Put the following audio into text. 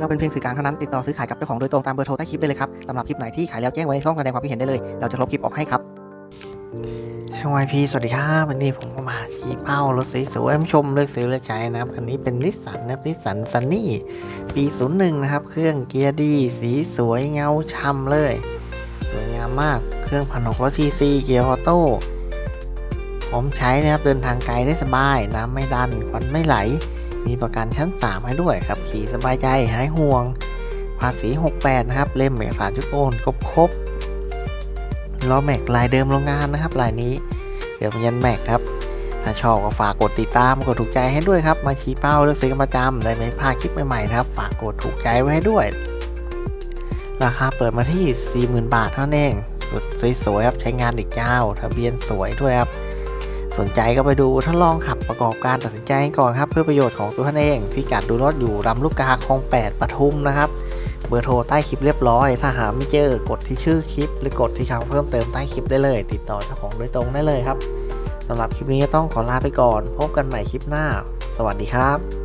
เราเป็นเพียงสื่อกลางเท่านั้นติดต่อซื้อขายกับเจ้าของโดยตรงตามเบอร์โทรใต้คลิปได้เลยครับสำหรับคลิปไหนที่ขายแล้วแจ้งไว้ในช่องแสดงความคิดเห็นได้เลย เราจะลบคลิปออกให้ครับช่องไอพีสวัสดีครับวันนี้ผมก็มาชี้เป้ารถสวยๆชมเลือกซื้อเลือกใช้นะครับคันนี้เป็นนิสสันนะครับนิสสันซันนี่ปี 01 นะครับ เครื่องเกียร์ดีสีสวยเงาช่ำเลย สวยงามมากเครื่องพันหกร้อยซีซีเกียร์ออโต้ผมใช้นะครับเดินทางไกลได้สบาย น้ำไม่ดันควันไม่ไหล มีประกันชั้น 3 ให้ด้วยครับ ขี่สบายใจหายห่วง ภาษี 68 นะครับ เล่มเอกสารชุดโอนครบครบล้อแม็กลายเดิมโรงงานนะครับลายนี้ เดี๋ยวยันแม็กครับ ถ้าชอบก็ฝากกดติดตามกดถูกใจให้ด้วยครับ มาชี้เป้าเลือกซื้อกันประจำได้ไม่พลาดคลิปใหม่ๆนะครับ ฝากกดถูกใจไว้ให้ด้วย ราคาเปิดมาที่ 40,000 บาทเท่านั้นเองสุดสวยๆครับใช้งานอีกเจ้าทะเบียนสวยด้วยครับ สนใจก็ไปดูทดลองขับประกอบการตัดสินใจก่อนครับ เพื่อประโยชน์ของตัวท่านเองพิกัดดูรถอยู่ลำลูกกาคลอง 8ปทุมนะครับ เบอร์โทรใต้คลิปเรียบร้อย ถ้าหาไม่เจอกดที่ชื่อคลิป หรือกดที่คำเพิ่มเติมใต้คลิปได้เลย ติดต่อเจ้าของโดยตรงได้เลยครับสำหรับคลิปนี้ต้องขอลาไปก่อน พบกันใหม่คลิปหน้า สวัสดีครับ